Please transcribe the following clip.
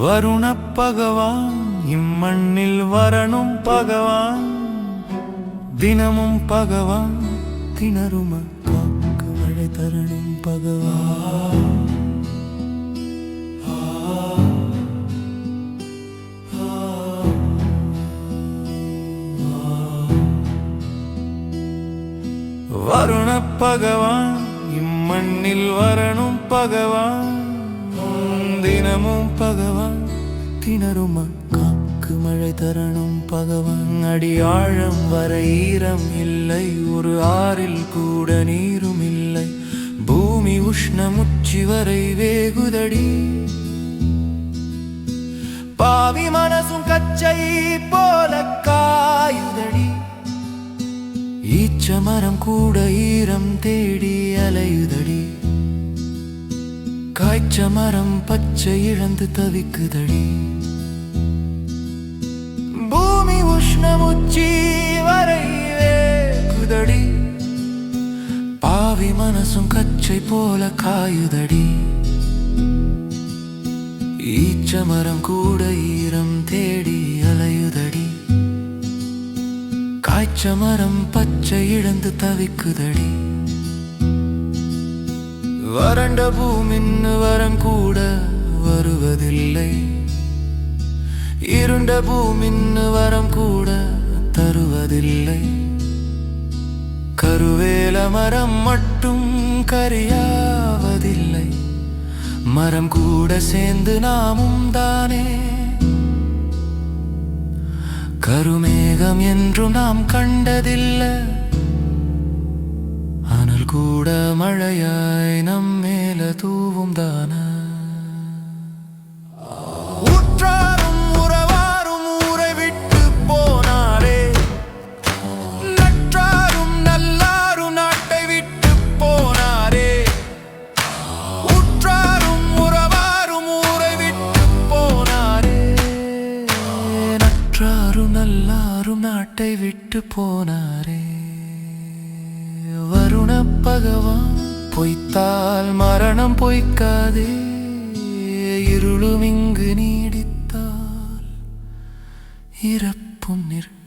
வருண பகவான் இம்மண்ணில் வரணும் பகவான். தினமும் பகவான் திணறும காக்கு மழை தரணும் பகவான். வருண பகவான் இம்மண்ணில் வரணும் பகவான். தினமும் பகவான் திணறும் காக்கு மழை தரணும் பகவான். அடி ஆழம் வர ஈரம் இல்லை ஒரு ஆறில் கூட நீரும் இல்லை. பூமி உஷ்ணமுச்சி வரை வேகுதடி. பாவி மனசும் கச்சை போல காயுதடி. ஈச்ச மரம் கூட ஈரம் தேடி அலையுதடி. காய்ச்ச மரம் பச்சை இழந்து தவிக்குதடி. பூமி உஷ்ணமுச்சி வரை வேகுதடி. பாவி மனசும் கச்சை போல காயுதடி. ஈச்ச மரம் கூட ஈரம் தேடி அலையுதடி. காய்ச்ச மரம் பச்சை இழந்து தவிக்குதடி. வறண்ட பூமின் வரம் கூட வருவதில்லை. இருண்ட பூமின் வரம் கூட தருவதில்லை. கருவேல மரம் மட்டும் கரியாவதில்லை. மரம் கூட சேர்ந்து நாமும் தானே. கருமேகம் என்றும் நாம் கண்டதில்லை. அனல் கூட மழையா நாட்டை விட்டு போனாரே. வருண பகவான் பொய்த்தால் மரணம் பொய்க்காதே. இருளும் இங்கு நீடித்தால் இறப்பும் நிற்க